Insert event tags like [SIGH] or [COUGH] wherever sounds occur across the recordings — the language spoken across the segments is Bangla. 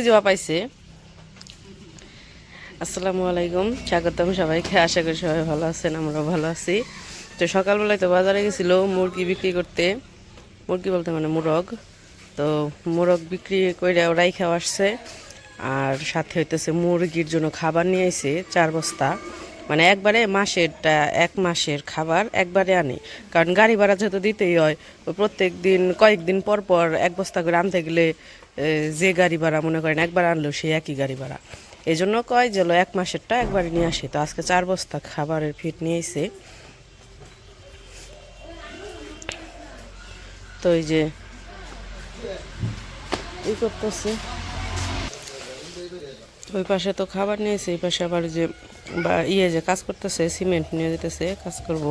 খুঁজে পাইছে। আসসালামু আলাইকুম, স্বাগতম সবাইকে। আশা করি সবাই ভালো আছেন আমরা ভালো আছি। তো সকালবেলায় তো বাজারে গেছিল মুরগি বিক্রি করতে। মুরগি বলতে মানে মুরগ। তো মুরগ বিক্রি করে ওরাই খাওয়া আসছে। আর সাথে হইতেছে মুরগির জন্য খাবার নিয়ে আইছে, চার বস্তা। মানে একবারে মাসেরটা, এক মাসের খাবার একবারে আনি। কারণ গাড়ি ভাড়া যেহেতু দিতেই হয় প্রত্যেক দিন কয়েকদিন পর পর এক বস্তা করে আনতে গেলে যে গাড়ি ভাড়া মনে করেন একবার আনলো সেই একই গাড়ি ভাড়া। এই জন্য কয় যে এক মাসেরটা একবার নিয়ে আসে। তো আজকে চার বস্তা খাবারের ফিট নিয়ে এসে তো এই যে, ই করতেছে। ওই পাশে তো খাবার নিয়েছে, এই পাশে আবার যে বা ইয়ে যে কাজ করতেছে, সিমেন্ট নিয়ে যেতেছে, কাজ করব।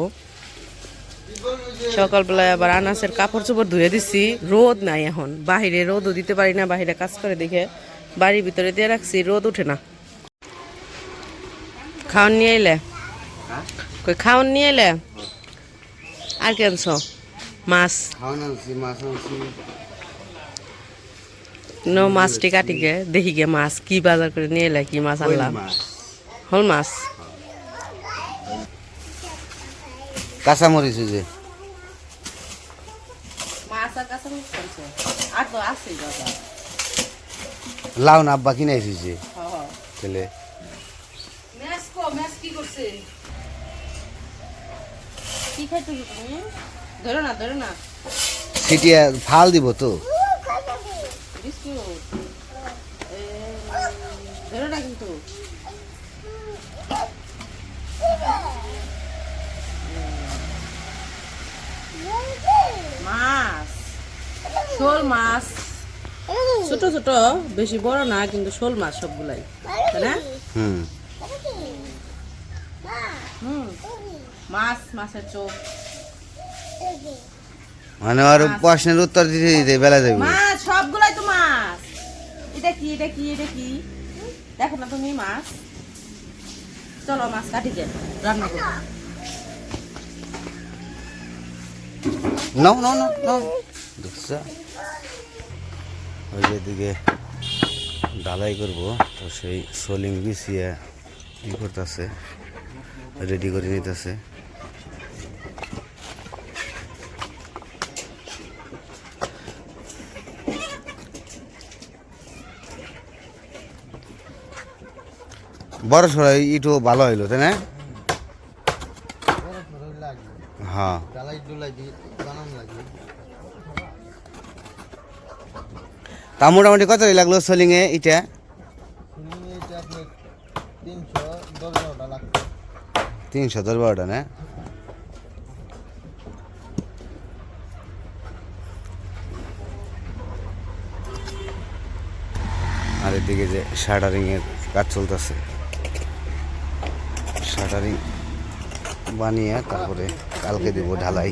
সকালবেলায় আবার আনাসের কাপড় চোপড় ধুয়ে দিছি। রোদ নাই এখন। বাহিরে রোদও দিতে পারি না বাহিরে কাজ করে দেখে। বাড়ির ভিতরে দিয়ে রাখছি রোদ উঠে না। খাওয়ান নিয়ে এলে? কই খাওয়ান নিয়ে এলে? আর কি আনছো? মাছ? নো মাছটি কাটি গে। দেখি গে মাছ কি বাজার করে নিয়ে এলে কি মাছ আনলাম? হল মাছ। কাঁচা মরিচ যে মাছ আর কাঁচা মাছ করছ আর তো আছে বাজার লাউ না আব্বা কিনে এসেছে। ছেলে। ম্যাচ কো ম্যাচ কি করছে কি খাইতো তুমি? ধরো না ধরো না। সিটিয়া ফাল দিব তো। বিস্কুট। ধরো না কিন্তু। মাছ। শোল মাছ। ছোট ছোট বেশি বড় না কিন্তু শোল মাছ সবগুলাই তাই না? হুম। হুম। মাছ মাছের চোখ। মানে আর প্রশ্নের উত্তর দিতে দিতে বেলা যাবে। মাছ সবগুলাই তো মাছ। এটা কি এটা কি এটা কি? দেখো না তুমি মাছ। চলো মাছ কাটি দে রান্না করব নাও নাও নাও নাও। দেখছ? ওই যে দিকে ডালাই করব তো সেই সোলিং বিছিয়ে ই করতেছে রেডি করে নিতেছে। বড় সড়ো ইটও ভালো হইল তাই না? হ্যাঁ। তা মোটামুটি কত লাগল সোলিং এ এটা তিনশো দশ বারোটা না? আর এদিকে যে শাটারিং এর কাজ চলতেছে। শাটারিং বানিয়ে তারপরে কালকে দেবো ঢালাই।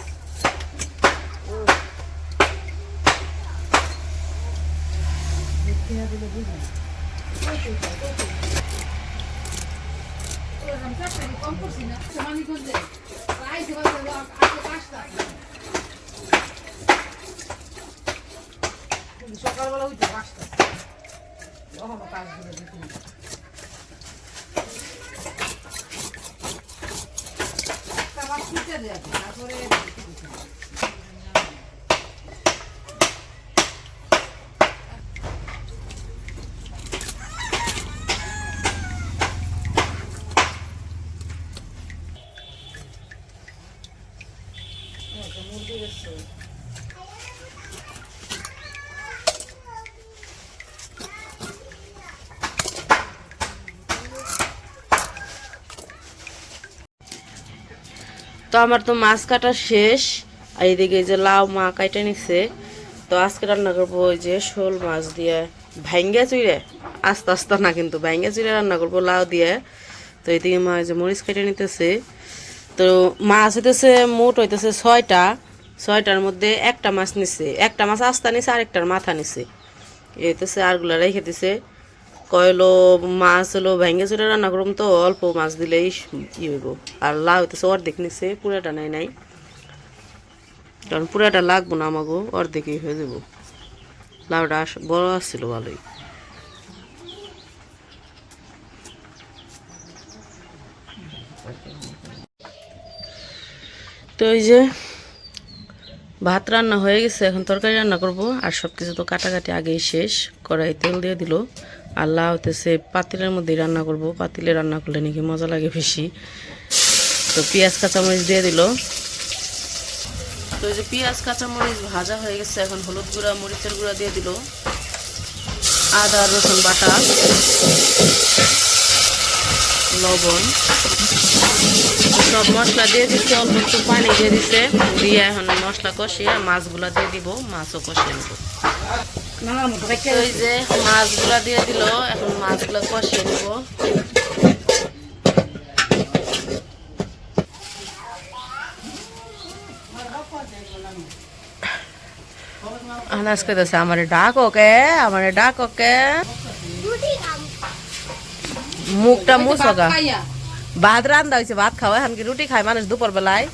সকালবেলা উঠে পাঁচটা কখনো কাজ করে দিতে মাছ নিজস্ব তো আমার তো মাছ কাটা শেষ, আর এদিকে যে লাউ মা কাইটা নিছে, তো আজকে রান্না করব ওই যে শোল মাছ দিয়ে ভ্যাঙ্গা চুইড়ে। আস্তে আস্তে না কিন্তু ভ্যাঙ্গা চুইড়ে রান্না করব লাউ দিয়ে। তো এদিকে মা যে মরিচ কেটে নিতেছে। তো মাছ হইতেছে, মোট হইতেছে ছয়টা। ছয়টার মধ্যে একটা মাছ নিছে। একটা মাছ আস্তা নিছে, আরেকটার মাথা নিছে। এই হইতেছে আরগুলা রেখে দিছে। কয়লো মাছ হলো ভেঙে চুরে রান্না করুম তো, অল্প মাছ দিলেই ই হইব। আর লাউ হইতেছে অর্ধেক নিছে, পুরাটা নাই নাই। কারণ পুরাটা লাগবো না আমাগো, অর্ধেকই হয়ে যাব লাউটা বড় আসছিল ভালোই। তো এই যে ভাত রান্না হয়ে গেছে, এখন তরকারি রান্না করব। আর সব কিছু তো কাটাকাটি আগেই শেষ। কড়াই তেল দিয়ে দিল। আর লাউ হতেছে পাতিলের মধ্যেই রান্না করব। পাতিলে রান্না করলে নাকি মজা লাগে বেশি। তো পেঁয়াজ, কাঁচামরিচ দিয়ে দিল। তো এই যে পেঁয়াজ, কাঁচামরিচ ভাজা হয়ে গেছে, এখন হলুদ গুঁড়া, মরিচের গুঁড়া দিয়ে দিল। আদা, রসুন বাটা, লবণ। সব মশলা দিয়ে দিচ্ছে অল্প একটু পানি দিয়ে দিচ্ছে দিয়ে এখন মশলা কষিয়ে মাছগুলা দিয়ে দিব মাছও কষিয়ে নেব। এই যে মাছগুলা দিয়ে দিল এখন মাছগুলা কষিয়ে নেব। আনাজ কইতেছে আমারে ডাক ওকে আমারে ডাক ওকে মুখটা মুসগা ভাত রান্দা হয়েছে ভাত খাওয়া। এখন কি রুটি খায়? মানুষ দুপুর বেলায়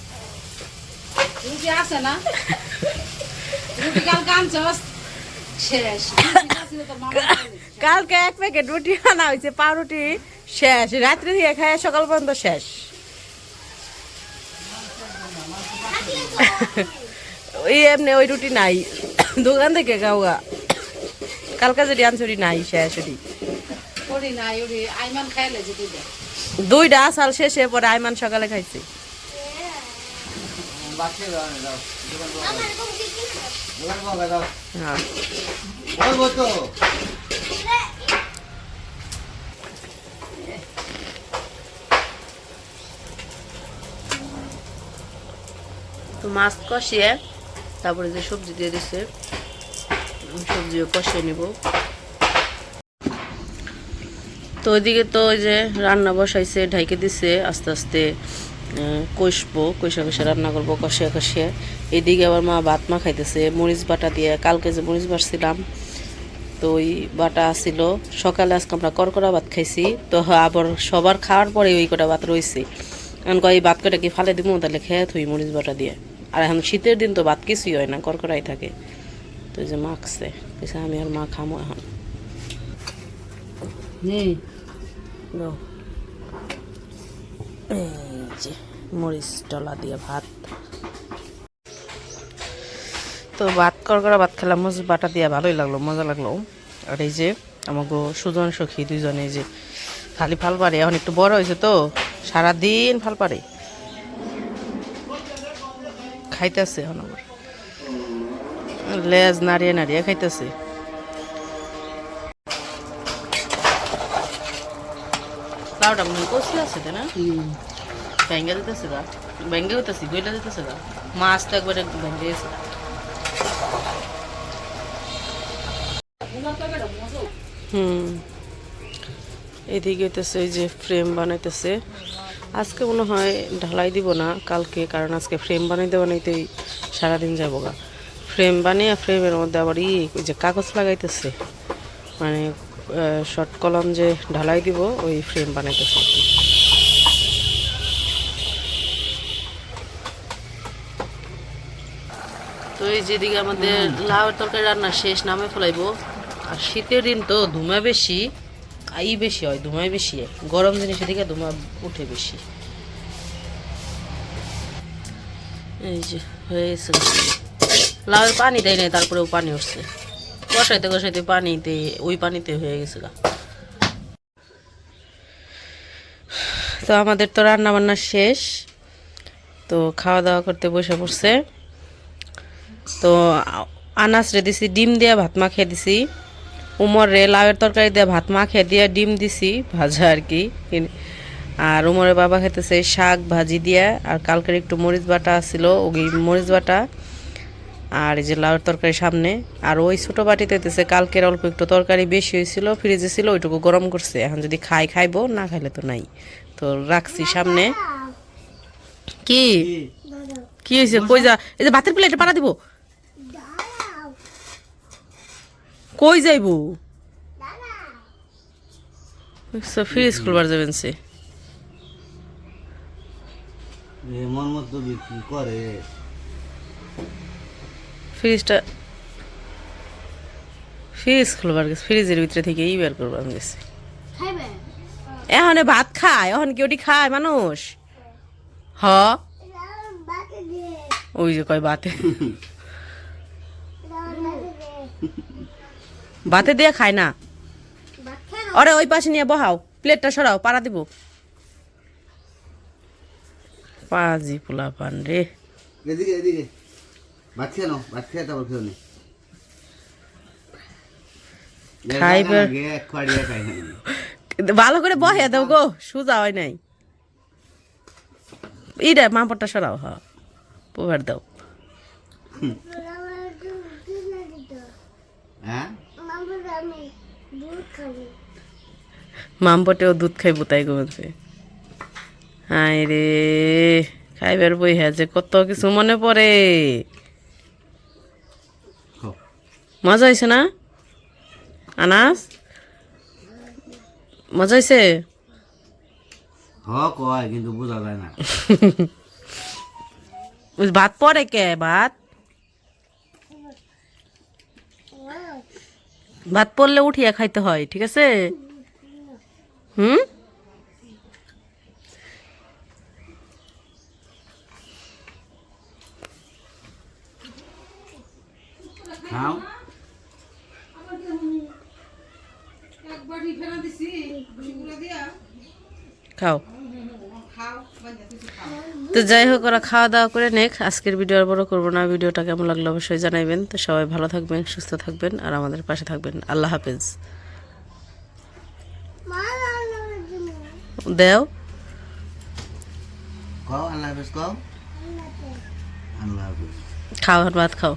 রুটি আছে না? রুটি কালকে এক প্যাকেট রুটি আনা হয়েছে পাউরুটি শেষ। রাত্রে দিয়ে খায় সকাল পর্যন্ত শেষ। ওই এমনি ওই রুটি নাই। দোকান থেকে খাওয়া। কালকে যদি আনছুরি নাই শেষ ওটি। নাই আইমান খাইলে যে দুইটা দুইটা সাল শেষে পরে আইমান সকালে খাইছি। হ্যাঁ। তো মাছ কষিয়ে, তারপরে যে সবজি দিয়ে দিছে, সবজিও কষিয়ে নিব। তো ওইদিকে তো ওই যে রান্না বসাইছে, ঢাইকে দিছে, আস্তে আস্তে কষবো কষা কষা রান্না করব, কষিয়ে কষিয়ে। এদিকে আবার মা ভাত মা খাইতেছে মরিচ বাটা দিয়ে, কালকে যে মরিচ বাটছিলাম তো ওই বাটা ছিল সকালে আজকে আমরা করকরা ভাত খাইছি, তো আবার সবার খাওয়ার পরে ওই কটা ভাত রয়েছে এখন কয় ভাত কটা কি ফালে দিব তাহলে খেয়ে থই মরিচ বাটা দিয়ে। আর এখন শীতের দিন তো ভাত কিছুই হয় না করকরাই থাকে। তো যে মাখছে আমি আর মা খামো এখন। নেই দাও। এই যে, মরিচ ডলা দিয়ে ভাত। তো ভাত কর করা ভাত খেলাম, মরিচ বাটা দিয়ে ভালোই লাগল, মজা লাগল। আর এই যে আমাকে সুজন, সখী দুইজনে যে খালি ফাল পারে এখন একটু বড় হয়েছে তো, সারাদিন ফাল পারে খাইতেছে এখন আবার। লেজ নাড়িয়ে নাড়িয়ে খাইতেছে। লাউটা মনে কষি আছে তাই না? ব্যাঙ্গে দিতেছে গা। ব্যাঙ্গে হইতেছি গইলা দিতেছে গা। মাছ তো একবারে ব্যাঙ্গে গেছে। হুম। এদিকে হইতেছে যে ফ্রেম বানাইতেছে। আজকে মনে হয় ঢালাই দিব না কালকে কারণ আজকে ফ্রেম বানাই দেবো বানাইতে বানাইতেই সারাদিন যাব গা। ফ্রেম বানিয়ে ফ্রেমের মধ্যে আবার ই ওই যে কাগজ লাগাইতেছে। মানে শর্ট কলম যে ঢালাই দিব ওই ফ্রেম বানাইতেছে আর তো এই যেদিকে আমাদের লাউয়ের তরকারি রান্না শেষ নামে ফেলাইবো। আর শীতের দিন তো ধুমা বেশি আই বেশি হয় ধুমাই বেশি। হয়। গরম জিনিসের দিকে ধুমা উঠে বেশি। এই যে হয়েছে লাউয়ের পানি দেয় নাই তারপরেও পানি উঠছে। কষাইতে কষাইতে পানিতে, ওই পানিতে হয়ে গেছে গা তো আমাদের তো রান্না বান্না শেষ। তো খাওয়া দাওয়া করতে বসে পড়ছে। তো আনাস রে দিছি, ডিম দিয়ে ভাত মা খেয়ে দিছি। উমর রে লাউয়ের তরকারি দিয়ে ভাত মাখিয়ে দিয়ে ডিম দিছি, ভাজা আর কি। আর উমরের বাবা খেতেছে শাক ভাজি দিয়ে, আর কালকের একটু মরিচ বাটা ছিল ওই মরিচ বাটা। আর এই যে লাউর তরকারি সামনে, আর ওই ছোটো বাটিতে হইতেছে কালকের অল্প একটু তরকারি বেশি হয়েছিল ফ্রিজে ছিল, ওইটুকু গরম করছে। এখন যদি খাই, খাইবো, না খাইলে তো নাই। তো রাখছি সামনে। কি? কি হয়েছে? কই যা? এই যে ভাতের প্লেটে পাড়া দিব। কই যাইবো? ফ্রিজ খুলবার যাবেন সে। মন মতো বিক্রি করে। ফ্রিজটা ফ্রিজ খুলবার গেছে ফ্রিজের ভিতরে থেকে এই বের করবার গেছে। খাইবে এখন ভাত খায় এখন কি ওটি খায় মানুষ? হ? ওই যে কয় বাতে। বাতে দিয়ে খায় না? আরে ওই পাশে নিয়ে বহাও প্লেটটা সরাও পাড়া দিব। পাজি পোলা পান রে। এদিকে এদিকে। ভাত খেয়ে নাও ভাত খেয়ে তারপর খেয়ে নে। ভালো করে বহে দাও গো সুজা হয় নাই। ইরে মাপড়টা সরাও হ পোভার দাও। হ্যাঁ? মামপটেও দুধ খাইব তাই গমছে হাই রে খাইবার বই হ্যাঁ যে কত কিছু মনে পড়ে। মজা হয়েছে না? আনাস? মজা হয়েছে? কয় কিন্তু বোঝা যায় না। [LAUGHS] ভাত পরে কে? ভাত? ভাত পড়লে উঠিয়া খাইতে হয় ঠিক আছে? হুম খাও একবার ফেরা দিছি গুঁড়া দিয়া খাও। তো যাই হোক ওরা খাওয়া দাওয়া করে নেক। আজকের ভিডিও আর বড় করব না। ভিডিওটা কেমন লাগল অবশ্যই জানাইবেন। তো সবাই ভালো থাকবেন সুস্থ থাকবেন আর আমাদের পাশে থাকবেন। আল্লাহ হাফেজ। দেও। খাও আর ভাত খাও।